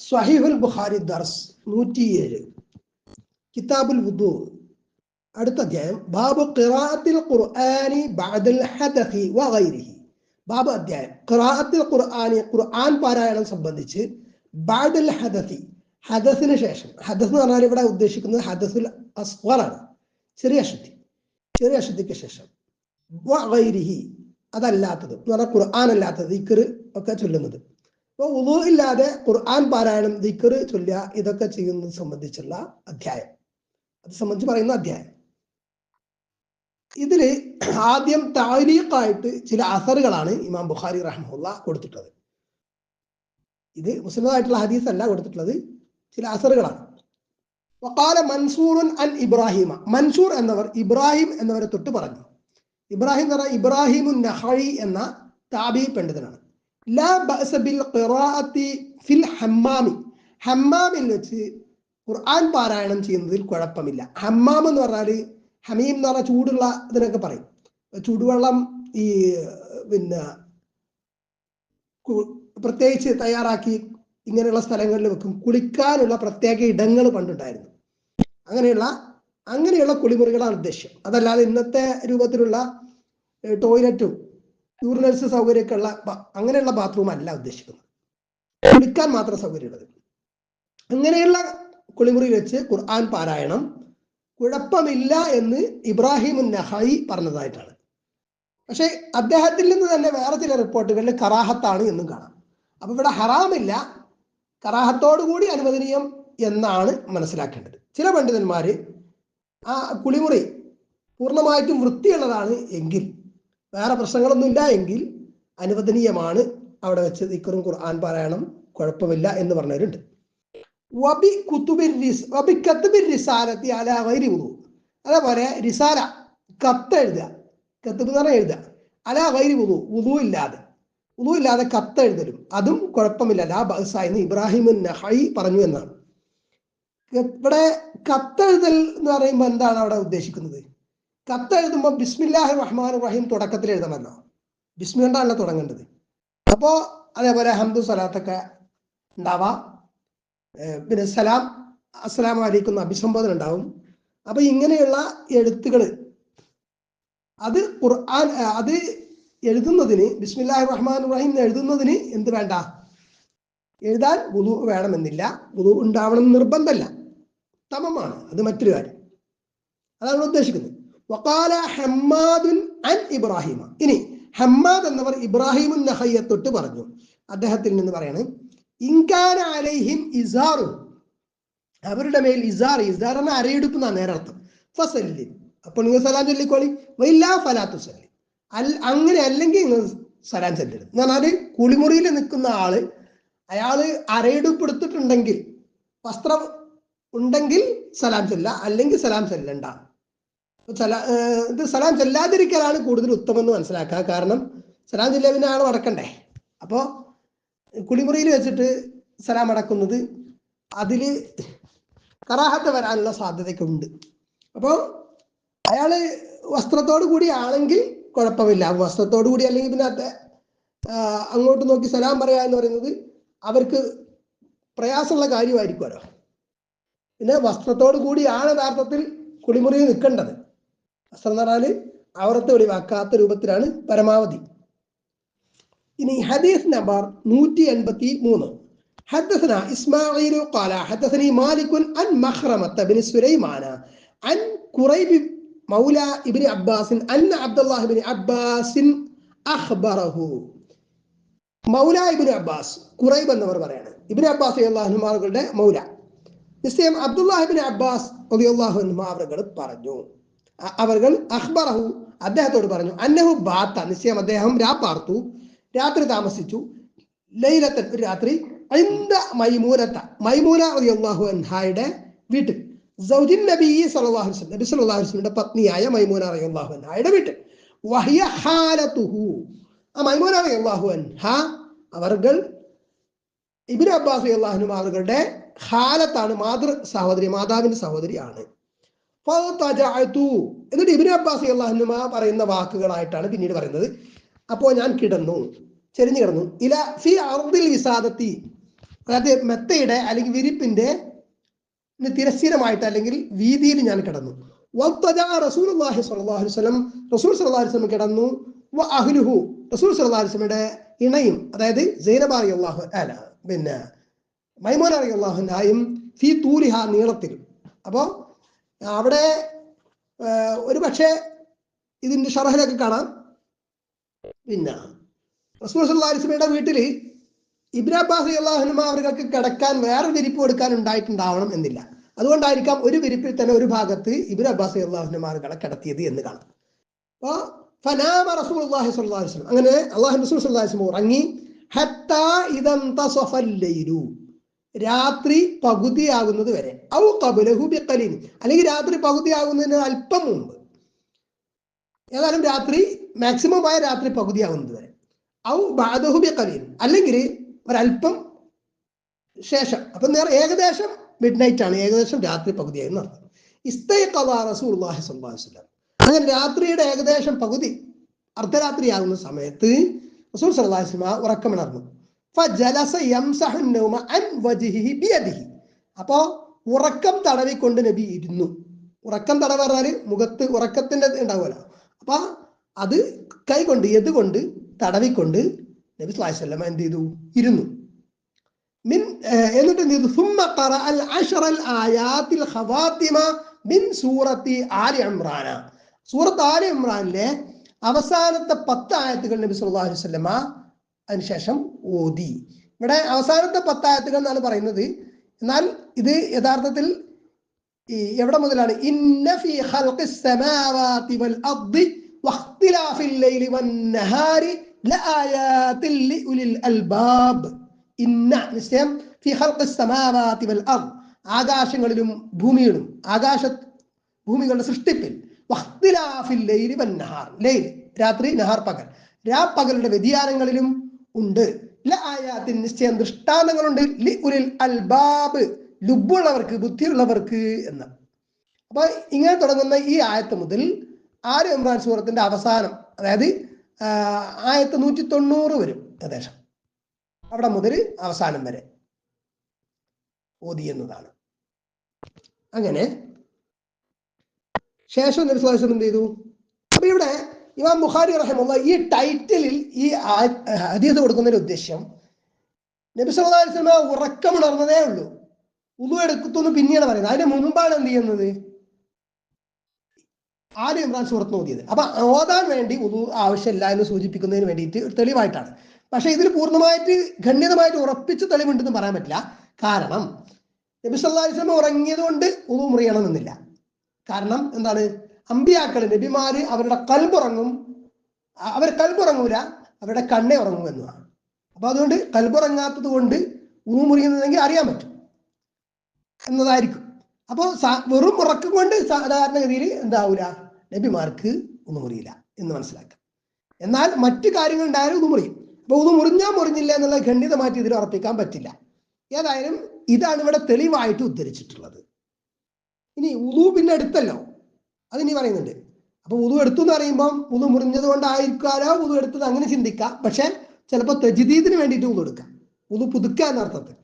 സ്വഹീഹുൽ ബുഖാരി ദർസ് നൂറ്റിയേഴ് കിതാബുൽ വുദു അടുത്ത അധ്യായം ബാബു ഖിറാഅത്തിൽ ഖുർആനി ബഅദൽ ഹദഫി വഗൈരിഹി ബാബു അധ്യായം ഖിറാഅത്തിൽ ഖുർആനി ഖുർആൻ പാരായണം സംബന്ധിച്ച് ബഅദൽ ഹദഫി ഹദസിന് ശേഷം ഹദസ് എന്ന് പറഞ്ഞാൽ ഇവിടെ ഉദ്ദേശിക്കുന്നത് ഹദസുൽ അസ്വറാണ് ചെറിയ അശുദ്ധി ചെറിയ അശുദ്ധിക്ക് ശേഷം വഗൈരിഹി അതല്ലാത്തത് എന്ന് പറഞ്ഞാൽ ഖുർആൻ അല്ലാത്തത് ദിക്കർ ഒക്കെ ചൊല്ലുന്നത് അപ്പോൾ ഉളു ഇല്ലാതെ ഖുർആൻ പാരായണം ദിക്കർ ചൊല്ലുക ഇതൊക്കെ ചെയ്യുന്നത് സംബന്ധിച്ചുള്ള അധ്യായം. അത് സംബന്ധിച്ച് പറയുന്ന അധ്യായം. ഇതിൽ ആദ്യം താരീഖായിട്ട് ചില അസറുകളാണ് ഇമാം ബുഖാരി റഹ്മുല്ല കൊടുത്തിട്ടുള്ളത്. ഇത് മുസ്ലിമായിട്ടുള്ള ഹദീസ് അല്ല കൊടുത്തിട്ടുള്ളത്. ചില അസറുകളാണ്. വക്കാല മൻസൂറുൻ അൻ ഇബ്രാഹിമ. മൻസൂർ എന്നവർ ഇബ്രാഹിം എന്നവരെ തൊട്ട് പറഞ്ഞു. ഇബ്രാഹിം എന്ന് പറഞ്ഞാൽ ഇബ്രാഹിമുൻ നഹഴി എന്ന താബി പണ്ഡിതനാണ്. ഫിൽ ഹമ്മാമി. ഹമ്മാമിൽ വെച്ച് ഖുർആൻ പാരായണം ചെയ്യുന്നതിൽ കുഴപ്പമില്ല. ഹമ്മാം എന്ന് പറഞ്ഞാൽ ഹമീം എന്ന് പറഞ്ഞാൽ ചൂടുള്ള ഇതിനൊക്കെ പറയും. ചൂടുവെള്ളം ഈ പിന്നെ പ്രത്യേകിച്ച് തയ്യാറാക്കി ഇങ്ങനെയുള്ള സ്ഥലങ്ങളിൽ വെക്കും. കുളിക്കാനുള്ള പ്രത്യേക ഇടങ്ങൾ പണ്ടുണ്ടായിരുന്നു. അങ്ങനെയുള്ള അങ്ങനെയുള്ള കുളിമുറികളാണ് ഉദ്ദേശ്യം അതല്ലാതെ ഇന്നത്തെ രൂപത്തിലുള്ള ടോയ്ലറ്റും യൂറിനൽസ് സൗകര്യമൊക്കെ ഉള്ള അങ്ങനെയുള്ള ബാത്റൂം അല്ല ഉദ്ദേശിക്കുന്നത്. കുളിക്കാൻ മാത്രം സൗകര്യമുള്ളത്. അങ്ങനെയുള്ള കുളിമുറി വെച്ച് ഖുർആൻ പാരായണം കുഴപ്പമില്ല എന്ന് ഇബ്രാഹിം നഹായി പറഞ്ഞതായിട്ടാണ്. പക്ഷേ അദ്ദേഹത്തിൽ നിന്ന് തന്നെ വേറെ ചില റിപ്പോർട്ടുകളിൽ കറാഹത്താണ് എന്നും കാണാം. അപ്പൊ ഇവിടെ ഹറാമില്ല. കറാഹത്തോടു കൂടി അനുവദനീയം എന്നാണ് മനസ്സിലാക്കേണ്ടത്. ചില പണ്ഡിതന്മാര് ആ കുളിമുറി പൂർണമായിട്ടും വൃത്തിയുള്ളതാണ് എങ്കിൽ വേറെ പ്രശ്നങ്ങളൊന്നും ഇല്ല എങ്കിൽ അനുവദനീയമാണ് അവിടെ വെച്ച് ദിക്കറും ഖുർആൻ പാരായണം കുഴപ്പമില്ല എന്ന് പറഞ്ഞവരുണ്ട്. വബി വബി അതേപോലെ റിസാല കത്ത് എഴുതുക. കത്ത് എന്ന് പറഞ്ഞാൽ എഴുതുക. അല വൈരി ഉദു ഉദു ഇല്ലാതെ. ഉദു ഇല്ലാതെ കത്ത് എഴുതലും. അതും കുഴപ്പമില്ല. ലാ ബഹസ എന്ന് ഇബ്രാഹിം നഹൈ പറഞ്ഞു എന്നാണ്. ഇവിടെ കത്തെഴുതൽ എന്ന് പറയുമ്പോൾ എന്താണ് അവിടെ ഉദ്ദേശിക്കുന്നത്? കത്തെഴുതുമ്പോൾ ബിസ്മില്ലാഹി റഹ്മാൻ റഹീം തുടക്കത്തിൽ എഴുതണമല്ലോ. ബിസ്മി കൊണ്ടാണല്ലോ തുടങ്ങേണ്ടത്. അപ്പോൾ അതേപോലെ ഹംദു സലാത്തൊക്കെ ഉണ്ടാവാം. പിന്നെ സലാം അസ്സലാം വലൈക്കും അഭിസംബോധന ഉണ്ടാവും അപ്പൊ ഇങ്ങനെയുള്ള എഴുത്തുകൾ അത് ഖുർആൻ അത് എഴുതുന്നതിന് ബിസ്മില്ലാഹി റഹ്മാൻ റഹീം എഴുതുന്നതിന് എന്ത് വേണ്ട? എഴുതാൻ വുളു വേണമെന്നില്ല. വുളു ഉണ്ടാവണം നിർബന്ധമല്ല. തമമാണ് അത് മറ്റൊരു കാര്യം. അതാണ് ഉദ്ദേശിക്കുന്നത്. വക്കാല ഹമ്മാദുൻ അൻ ഇബ്രാഹിമ. ഇനി ഹമ്മാദ് എന്നവർ ഇബ്രാഹിമുൻ നഹയ്യെ തൊട്ട് പറഞ്ഞു. അദ്ദേഹത്തിൽ നിന്ന് പറയാണ് ഇൻകാന അലൈഹിം ഇസാറു. അവരുടെ മേൽ ഇസാർ ഇസാർ എന്ന അരയെടുപ്പ് എന്നാ നേരർത്ഥം. ഫസല്ലി. അപ്പോൾ നിങ്ങൾ സലാം ചൊല്ലിക്കോളി. വൈലാ ഫലാത്തു സല്ലി. അൽ അങ്ങനെ അല്ലെങ്കിൽ നിങ്ങൾ സലാം ചൊല്ലരുത്. എന്ന് പറഞ്ഞാൽ കുളിമുറിയിൽ നിൽക്കുന്ന ആൾ അയാൾ അരയെടുപ്പ് എടുത്തിട്ടുണ്ടെങ്കിൽ വസ്ത്രം ഉണ്ടെങ്കിൽ സലാം ചൊല്ല. അല്ലെങ്കിൽ സലാം ചൊല്ലണ്ട. ഇത് സലാം ചെല്ലാതിരിക്കലാണ് കൂടുതൽ ഉത്തമം എന്ന് മനസ്സിലാക്കുക. കാരണം സലാം ചൊല്ലിയ പിന്നെ ആൾ മടക്കണ്ടേ? കുളിമുറിയിൽ വെച്ചിട്ട് സലാം അടക്കുന്നത് അതിൽ കറാഹത്ത് വരാനുള്ള സാധ്യതയൊക്കെ ഉണ്ട് അയാൾ വസ്ത്രത്തോടു കൂടി ആണെങ്കിൽ കുഴപ്പമില്ല. വസ്ത്രത്തോടു കൂടി അല്ലെങ്കിൽ പിന്നെ അത് അങ്ങോട്ട് നോക്കി സലാം പറയുക എന്ന് പറയുന്നത് അവർക്ക് പ്രയാസമുള്ള കാര്യമായിരിക്കുമല്ലോ. പിന്നെ വസ്ത്രത്തോടു കൂടിയാണ് യഥാർത്ഥത്തിൽ കുളിമുറിയിൽ നിൽക്കേണ്ടത്. വസ്ത്രം എന്ന് പറഞ്ഞാൽ അവറത്തെ ഒളിവാക്കാത്ത രൂപത്തിലാണ് പരമാവധി ഇനി ഹദീസ് നമ്പർ നൂറ്റി എൺപത്തി മൂന്ന് حدثنا إسماعيل قال حدثني مالك عن مخرمة بن سليمان عن كريب مولى ابن عباس أن عبد الله بن عباس أخبره മൗല ഇബിൻ അബ്ബാസ് കുറൈബ് എന്നവർ പറയാണ് ഇബിൻ അബ്ബാസ് അള്ളാഹുമാരുടെ മൗല നിശ്ചയം അബ്ദുല്ലാഹിബിൻ അബ്ബാസ് അള്ളാഹുനുമ അവർ പറഞ്ഞു അവർ അഖ്ബറഹു. അദ്ദേഹത്തോട് പറഞ്ഞു അന്നഹു ബാത്ത. നിശ്ചയം അദ്ദേഹം രാ പാർത്തു. രാത്രി താമസിച്ചു. ലൈലത്തൻ രാത്രി ഇന്ദ മൈമൂനത്ത മൈമൂന അള്ളാഹു അൻഹായുടെ വീട്ടിൽ. സൗദിൻ നബി വസല്ലം നബി അലൈഹി വസല്ലമയുടെ പത്നിയായ മൈമൂന റളിയല്ലാഹു അൻഹായുടെ വീട്ടിൽ. വഹിയ ഹാലത്തുഹു. ആ മൈമൂന റളിയല്ലാഹു അൻഹ അവർകൾ ഇബിൻ അബ്ബാസ് അള്ളാഹുനും അവരുടെ ഹാലത്താണ് മാതൃ സഹോദരി മാതാവിന്റെ സഹോദരിയാണ്. എന്നിട്ട് ഇബിൻ അബ്ബാസ് അള്ളാഹുനുമ പറയുന്ന വാക്കുകളായിട്ടാണ് പിന്നീട് പറയുന്നത്. അപ്പോ ഞാൻ കിടന്നു. ചെരിഞ്ഞു കിടന്നു. ഇല ഫി അർദിൽ വിസാദത്തി. അതായത് മെത്തയുടെ അല്ലെങ്കിൽ വിരിപ്പിന്റെ തിരശ്ചീനമായിട്ട് അല്ലെങ്കിൽ വീതിയിൽ ഞാൻ കിടന്നു. റസൂൽ വസല്ലം. റസൂൽ സല്ലല്ലാഹു അലൈഹി കിടന്നു. വ അഹ്ലുഹു. റസൂൽ സല്ലല്ലാഹു അലൈഹി ഇണയും അതായത് സൈനബ അള്ളാഹു അല്ല പിന്നെ മൈമോന അള്ളാഹുനായും ഫി തൂലിഹ നീളത്തിൽ. അപ്പോൾ അവിടെ ഒരു പക്ഷേ ഇതിന്റെ ഷറഹിലൊക്കെ കാണാം. പിന്നെ റസൂൽ വസല്ലമയുടെ വീട്ടിൽ ഇബ്രാ അബ്ബാസ് അള്ളാഹുനുമ അവർക്ക് കിടക്കാൻ വേറെ വിരിപ്പ് കൊടുക്കാൻ ഉണ്ടായിട്ടുണ്ടാവണം എന്നില്ല. അതുകൊണ്ടായിരിക്കാം ഒരു വിരിപ്പിൽ തന്നെ ഒരു ഭാഗത്ത് ഇബ്ര അബ്ബാസ് അള്ളാഹുനുമാർകളെ കിടത്തിയത് എന്ന് കാണാം. അപ്പോൾ റസൂൽ അള്ളാഹി വസല്ലം. അങ്ങനെ അള്ളാഹു റസൂൽ ഉറങ്ങി ഹത്താ ഇദന്തസഫൽ ലൈലു. രാത്രി പകുതിയാകുന്നത് വരെ. ഔ കബുലഹു ബിക്കലിൻ അല്ലെങ്കിൽ രാത്രി പകുതിയാകുന്നതിന് അല്പം മുമ്പ്. ഏതായാലും രാത്രി മാക്സിമം ആയ രാത്രി പകുതിയാകുന്നത് വരെ. ഔ ബാദഹു ബിക്കലിൻ അല്ലെങ്കിൽ ഒരല്പം ശേഷം. അപ്പൊ നേരെ ഏകദേശം മിഡ് നൈറ്റ് ആണ്. ഏകദേശം രാത്രി പകുതിയായി എന്നർത്ഥം ഇസ്തൈ സ്വല്ലല്ലാഹു അലൈഹി വസല്ലം. അങ്ങനെ രാത്രിയുടെ ഏകദേശം പകുതി അർദ്ധരാത്രിയാകുന്ന സമയത്ത് റസൂൽ വസല്ലം ഉറക്കമിണർന്നു അപ്പോ ഉറക്കം തടവിക്കൊണ്ട് നബി ഇരുന്നു. ഉറക്കം തടവ് പറഞ്ഞാൽ മുഖത്ത് ഉറക്കത്തിന്റെ ഉണ്ടാവുമല്ലോ. അപ്പൊ അത് കൈകൊണ്ട് എതുകൊണ്ട് തടവിക്കൊണ്ട് നബി സ്ലാസ്വല്ലം എന്ത് ചെയ്തു? ഇരുന്നു. മിൻ എന്നിട്ട് എന്ത് ചെയ്തു? മിൻ സൂറത്തി ആലി ഇമ്രാന. സൂറത്ത് ആലി ഇമ്രാനിലെ അവസാനത്തെ പത്ത് ആയത്തുകൾ നബി സുല്ലാ അലൈഹി സ്വല്ലമ്മ അതിനുശേഷം ഓതി. ഇവിടെ അവസാനത്തെ പത്തായത്തുകൾ എന്നാണ് പറയുന്നത്. എന്നാൽ ഇത് യഥാർത്ഥത്തിൽ ഈ എവിടെ മുതലാണ്? ഇന്ന ഫീ ലൈലി അൽബാബ്. ഇന്ന ഫീ ആകാശങ്ങളിലും ഭൂമിയിലും ആകാശ ഭൂമികളുടെ സൃഷ്ടിപ്പിൽ ലൈലി ലൈൽ രാത്രി നഹാർ പകൽ. രാപ്പകലുടെ വ്യതിയാനങ്ങളിലും ഉണ്ട്. ലആയാത്തിൻ നിശ്ചയം ദൃഷ്ടാന്തങ്ങളുണ്ട്. ലി അൽബാബ് ലുബുള്ളവർക്ക് ബുദ്ധിയുള്ളവർക്ക് എന്ന്. അപ്പൊ ഇങ്ങനെ തുടങ്ങുന്ന ഈ ആയത്ത് മുതൽ ആര് ഇമ്രാൻ സൂറത്തിന്റെ അവസാനം അതായത് ആയത്ത് നൂറ്റി തൊണ്ണൂറ് വരും ഏകദേശം. അവിടെ മുതൽ അവസാനം വരെ. ഓതി എന്നതാണ്. അങ്ങനെ. ശേഷം നബി എന്ത് ചെയ്തു? അപ്പൊ ഇവിടെ ഇമാം ബുഖാരി റഹിമുള്ള ഈ ടൈറ്റിലിൽ ഈ ഹദീസ് കൊടുക്കുന്നതിന്റെ ഉദ്ദേശ്യം നബി സല്ലല്ലാഹു അലൈഹി വസല്ലം ഉറക്കമുണർന്നതേ ഉള്ളൂ. ഉളു എടുക്കുന്നു പിന്നീട് പറയുന്നത്. അതിന് മുമ്പാണ് എന്ത് ചെയ്യുന്നത്? ആര് ഇമ്രാൻ സുഹൃത്ത് നോക്കിയത്? അപ്പൊ ഓതാൻ വേണ്ടി ഉളു ആവശ്യമില്ല എന്ന് സൂചിപ്പിക്കുന്നതിന് വേണ്ടിയിട്ട് ഒരു തെളിവായിട്ടാണ്. പക്ഷെ ഇതിൽ പൂർണമായിട്ട് ഖണ്ഡിതമായിട്ട് ഉറപ്പിച്ച് തെളിവുണ്ടെന്ന് പറയാൻ പറ്റില്ല. കാരണം നബി സല്ലല്ലാഹു അലൈഹി ഉറങ്ങിയത് കൊണ്ട് ഉളു മുറിയണമെന്നില്ല. കാരണം എന്താണ്? അമ്പിയാക്കൾ നബിമാര് അവരുടെ കൽബുറങ്ങും. അവർ കൽബുറങ്ങൂല അവരുടെ കണ്ണേ ഉറങ്ങും എന്നതാണ് അപ്പൊ അതുകൊണ്ട് കൽബുറങ്ങാത്തത് കൊണ്ട് ഊമുറിയുന്നതെങ്കിൽ മുറിയുന്നതെങ്കിൽ അറിയാൻ പറ്റും. എന്നതായിരിക്കും. അപ്പോൾ വെറും ഉറക്കം കൊണ്ട് സാധാരണഗതിയിൽ എന്താവൂല നബിമാർക്ക് ഒന്നും എന്ന് മനസ്സിലാക്കാം. എന്നാൽ മറ്റു കാര്യങ്ങൾ ഉണ്ടായാലും ഒന്നും മുറിയും. അപ്പൊ ഒന്നും മുറിഞ്ഞാൽ മുറിഞ്ഞില്ല എന്നുള്ള ഖണ്ഡിതമായിട്ട് ഇതിൽ ഉറപ്പിക്കാൻ പറ്റില്ല. ഏതായാലും ഇതാണ് ഇവിടെ തെളിവായിട്ട് ഉദ്ധരിച്ചിട്ടുള്ളത്. ഇനി ഉളു പിന്നെ എടുത്തല്ലോ അതിനി പറയുന്നുണ്ട്. അപ്പൊ ഉളു എടുത്തു എന്ന് പറയുമ്പോൾ ഉളു മുറിഞ്ഞത് കൊണ്ടായിരിക്കാലോ ഉളു എടുത്തത് അങ്ങനെ ചിന്തിക്കാം. പക്ഷെ ചിലപ്പോൾ തെജിദീദിന് വേണ്ടിയിട്ട് ഉളു എടുക്കാം. ഉളു പുതുക്കുക എന്ന അർത്ഥത്തിൽ.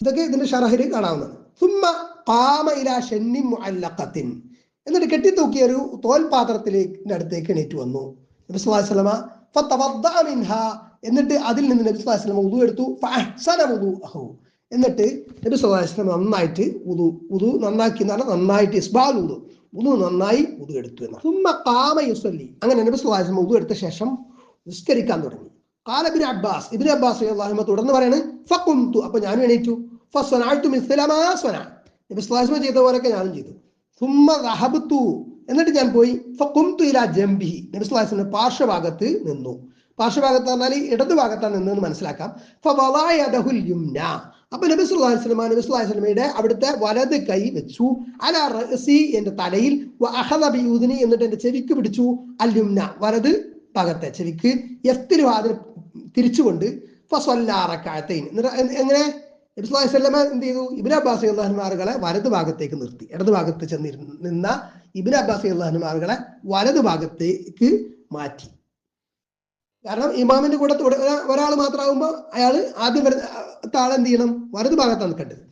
ഇതൊക്കെ ഇതിന്റെ ഷറഹിൽ കാണാവുന്നതാണ്. സുമ്മ കാമ ഷെന്നി മുഅല്ലഖത്തിൻ. എന്നിട്ട് കെട്ടിത്തൂക്കിയ ഒരു തോൽപാത്രത്തിലേക്ക് അടുത്തേക്ക് എണീറ്റ് വന്നു. എന്നിട്ട് അതിൽ നിന്ന് നബി വസല്ലമ വുദു എടുത്തു. എന്നിട്ട് നബി സ്വലാസ്ലം നന്നായിട്ട് ഉതു ഉതു നന്നാക്കി എന്ന് പറഞ്ഞാൽ നന്നായിട്ട് ഇസ്ബാൽ ഉതു ഉതു നന്നായി ഉതു എടുത്തു എന്നാണ്. സുമ്മ കാമ യുസല്ലി. അങ്ങനെ നബി സ്വലാസ്ലം ഉതു എടുത്ത ശേഷം നിസ്കരിക്കാൻ തുടങ്ങി. കാലബിൻ അബ്ബാസ് ഇബിൻ അബ്ബാസ് അള്ളാഹിമ തുടർന്ന് പറയുന്നു ഫഖുംതു അപ്പൊ ഞാനും എണീറ്റു. ഫസ്വനാഴ്ത്തു മിസ്സലാമാസ്വന നബി സ്വലാസ്മ ചെയ്ത പോലെയൊക്കെ ഞാനും ചെയ്തു. സുമ്മ റഹബതു എന്നിട്ട് ഞാൻ പോയി ഫഖുംതു ഇലാ ജംബിഹി. നബി സ്വലാസ്ലിന്റെ പാർശ്വഭാഗത്ത് നിന്നു. പാർശ്വഭാഗത്ത് പറഞ്ഞാൽ ഇടതുഭാഗത്താണ് നിന്നെന്ന് മനസ്സിലാക്കാം. ഫ വലായദഹുൽ യുംന. അപ്പൊ നബി അലൈഹി വസല്ലം നബി അലൈഹി അവിടുത്തെ വലത് കൈ വെച്ചു. അല റഅസി എന്റെ തലയിൽ എന്നിട്ട് എന്റെ ചെവിക്ക് പിടിച്ചു. അൽ യുംന വലത് ഭാഗത്തെ ചെവിക്ക്. യസ്തിരു അതിന് തിരിച്ചുകൊണ്ട് എങ്ങനെ? നബി എന്ത് ചെയ്തു? ഇബിൻ അബ്ബാസ് റളിയല്ലാഹുമാറുകളെ വലത് ഭാഗത്തേക്ക് നിർത്തി. ഇടത് ഭാഗത്ത് ചെന്നിരുന്ന ഇബിൻ അബ്ബാസ് റളിയല്ലാഹുമാറുകളെ വലത് ഭാഗത്തേക്ക് മാറ്റി. കാരണം ഇമാമിന്റെ കൂടെ ഒരാൾ മാത്രമാകുമ്പോൾ അയാൾ ആദ്യം വരുന്ന താളെ എന്ത് ചെയ്യണം? വലത് ഭാഗത്താണ് നിൽക്കേണ്ടത്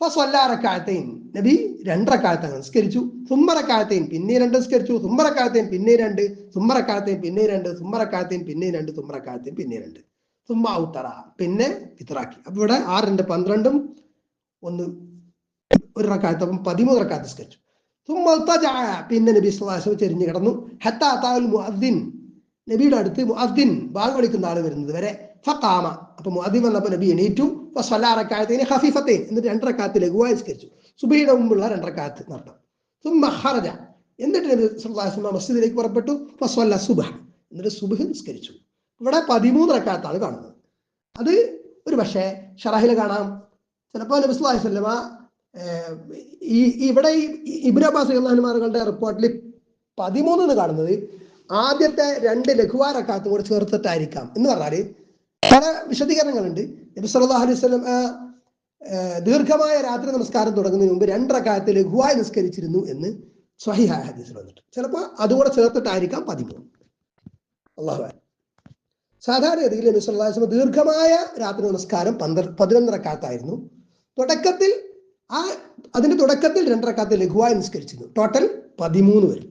സ്വല്ലാറക്കാലത്തെയും നബി രണ്ടറക്കാഴത്താണ് നിസ്കരിച്ചു. സുമ്മറക്കാലത്തെയും പിന്നെ രണ്ട് നിസ്കരിച്ചു. സുമ്മറക്കാലത്തെയും പിന്നെ രണ്ട്. സുമ്മറക്കാലത്തെയും പിന്നെ രണ്ട്. സുമ്മറക്കാലത്തെയും പിന്നെ രണ്ട്. സുമ്മറക്കാലത്തെയും പിന്നെ രണ്ട്. സുമ്മ ഔത്തറ പിന്നെ ഇത്രാക്കി അപ്പൊ ഇവിടെ ആറ് രണ്ട് പന്ത്രണ്ടും ഒന്ന് ഒരു റക്കാലത്ത് അപ്പം പതിമൂന്ന് റക്കാഴത്ത് നിസ്കരിച്ചു. സുമ്മ. പിന്നെ നബി സ്വലാസം ചെരിഞ്ഞു കിടന്നു. ഹത്താ നബിയുടെ അടുത്ത് മുഅദ്ദിൻ ബാങ്ക് വിളിക്കുന്ന ആൾ വരുന്നത് വരെ ഫഖാമ. അപ്പൊ മുഅദ്ദിൻ വന്നപ്പോൾ നബി എണീറ്റു. സ്വല്ലാറക്കാലത്തേന് ഹഫീഫത്തേൻ എന്നിട്ട് രണ്ടരക്കാലത്ത് ലഘുവായി സ്കരിച്ചു സുബഹിയുടെ മുമ്പുള്ള രണ്ടരക്കാലത്ത് നടത്തം സുമ്മഹറജ എന്നിട്ട് നബി സുല്ലാസ്മ മസ്ജിദിലേക്ക് പുറപ്പെട്ടു. ഫസ്വല്ല സുബഹ. എന്നിട്ട് സുബഹ് നിസ്കരിച്ചു. ഇവിടെ പതിമൂന്ന് റക്കാത്താണ് കാണുന്നത്. അത് ഒരു പക്ഷേ ഷറാഹിൽ കാണാം. ചിലപ്പോൾ നബി സുല്ലാഹി അലൈഹി വസല്ലമ ഈ ഇവിടെ ഈ ഇബ്നു അബ്ബാസ് അള്ളാഹുമാരുടെ റിപ്പോർട്ടിൽ പതിമൂന്ന് എന്ന് കാണുന്നത് ആദ്യത്തെ രണ്ട് ലഘുവാരക്കാത്തും കൂടെ ചേർത്തിട്ടായിരിക്കാം. എന്ന് പറഞ്ഞാൽ പല വിശദീകരണങ്ങളുണ്ട്. നബി സല്ലല്ലാഹു അലൈഹി വസല്ലം ദീർഘമായ രാത്രി നമസ്കാരം തുടങ്ങുന്നതിന് മുമ്പ് രണ്ടരക്കാലത്ത് ലഘുവായി നിസ്കരിച്ചിരുന്നു എന്ന് സ്വഹിഹായ ഹദീസിൽ വന്നിട്ട് ചിലപ്പോൾ അതുകൂടെ ചേർത്തിട്ടായിരിക്കാം പതിമൂന്ന് അള്ളാഹു. സാധാരണഗതിയിൽ നബി ദീർഘമായ രാത്രി നമസ്കാരം പന്ത്രണ്ട് പതിനൊന്നരക്കാലത്തായിരുന്നു തുടക്കത്തിൽ ആ അതിന്റെ തുടക്കത്തിൽ രണ്ടരക്കാലത്ത് ലഘുവായി നിസ്കരിച്ചിരുന്നു. ടോട്ടൽ പതിമൂന്ന് വരും